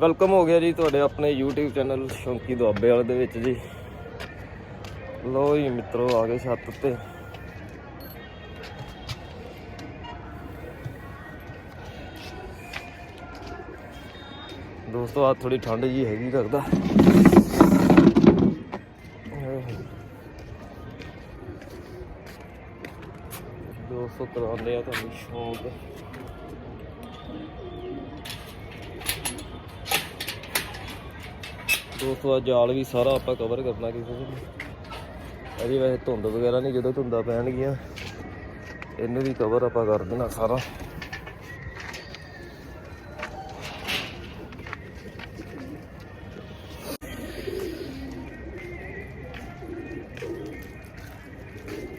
Welcome ਹੋ ਗਿਆ ਜੀ ਤੁਹਾਡੇ ਆਪਣੇ YouTube ਚੈਨਲ ਸ਼ੌਂਕੀ ਦੁਆਬੇ ਵਾਲੇ ਦੇ ਵਿੱਚ ਜੀ। ਲੋ ਜੀ ਮਿੱਤਰੋ, ਆ ਗਏ ਛੱਤ ਉੱਤੇ। ਦੋਸਤੋ ਆ ਥੋੜੀ ਠੰਡ ਜੀ ਹੈਗੀ ਲੱਗਦਾ ਦੋਸਤੋ, ਕਰਾਉਂਦੇ ਆ ਤੁਹਾਨੂੰ ਸ਼ੌਂਕ। ਦੋਸਤੋ ਆ ਜਾਲ ਵੀ ਸਾਰਾ ਆਪਾਂ ਕਵਰ ਕਰਨਾ ਕਿਸੇ ਨੂੰ ਅਜੇ ਵੈਸੇ ਧੁੰਦ ਵਗੈਰਾ ਨਹੀਂ ਜਦੋਂ ਧੁੰਦਾਂ ਪੈਣਗੀਆਂ, ਇਹਨੂੰ ਵੀ ਕਵਰ ਆਪਾਂ ਕਰ ਦੇਣਾ ਸਾਰਾ।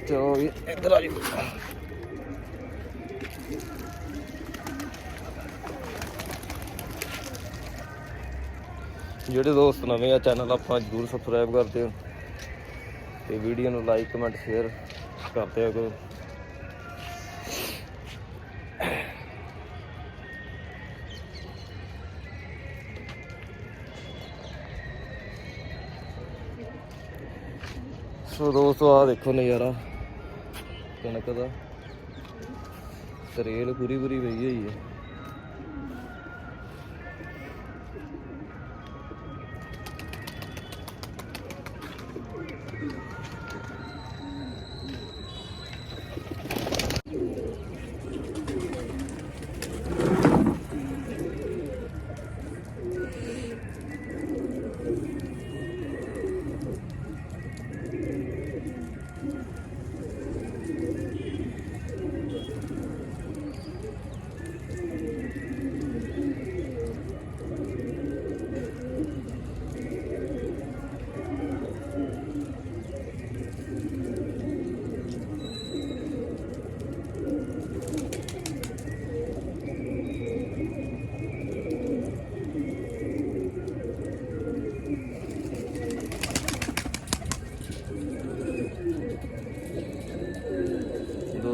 ਚਲੋ ਵੀ, ਇੱਧਰ ਆ ਜਾਓ। ਜਿਹੜੇ ਦੋਸਤ ਨਵੇਂ ਆ ਚੈਨਲ ਆਪਣਾ ਜਰੂਰ ਸਬਸਕ੍ਰਾਈਬ ਕਰਦੇ ਦਿਓ। ਤੇ ਵੀਡੀਓ ਨੂੰ ਲਾਈਕ ਕਮੈਂਟ ਸ਼ੇਅਰ ਕਰਦੇ ਆ ਕਰੋ ਸੋ ਦੋਸਤੋ ਆ ਦੇਖੋ ਨਜ਼ਾਰਾ। ਕਣਕ ਦਾ। ਤਰੇਲ ਪੂਰੀ ਪੂਰੀ ਪਈ ਹੋਈ ਹੈ।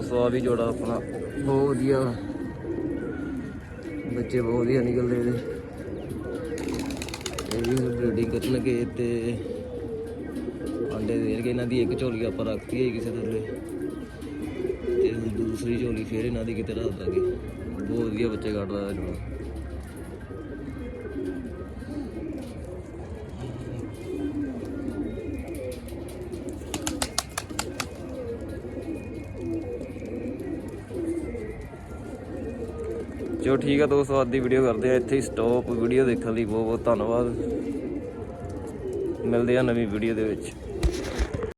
ਦੋਸਤੋ ਆ ਵੀ ਜੋੜਾ ਆਪਣਾ। ਬਹੁਤ ਵਧੀਆ। ਬੱਚੇ ਬਹੁਤ ਵਧੀਆ ਨਿਕਲਦੇ ਇਹਦੇ। ਇਹ ਵੀ ਬਰੀਡਿੰਗ ਲੱਗੇ ਤੇ ਅੰਡੇ ਦੇਣਗੇ ਇਹਨਾਂ ਦੀ ਇੱਕ ਝੋਲੀ ਆਪਾਂ ਰੱਖਤੀ ਹੈ ਕਿਸੇ ਥੱਲੇ। ਤੇ ਦੂਸਰੀ ਝੋਲੀ ਫੇਰ ਇਹਨਾਂ ਦੀ ਕਿਤੇ ਰੱਖ ਦਾਂਗੇ। ਬਹੁਤ ਵਧੀਆ ਬੱਚੇ ਕੱਢਦਾ ਇਹ ਜੋੜਾ ਚਲੋ ਠੀਕ ਆ ਦੋਸਤੋ, ਅੱਜ ਦੀ ਵੀਡੀਓ ਕਰਦੇ ਆ ਇੱਥੇ ਹੀ ਸਟਾਪ ਵੀਡੀਓ ਦੇਖਣ ਲਈ। ਬਹੁਤ ਬਹੁਤ ਧੰਨਵਾਦ। ਮਿਲਦੇ ਆ ਨਵੀਂ ਵੀਡੀਓ ਦੇ ਵਿੱਚ।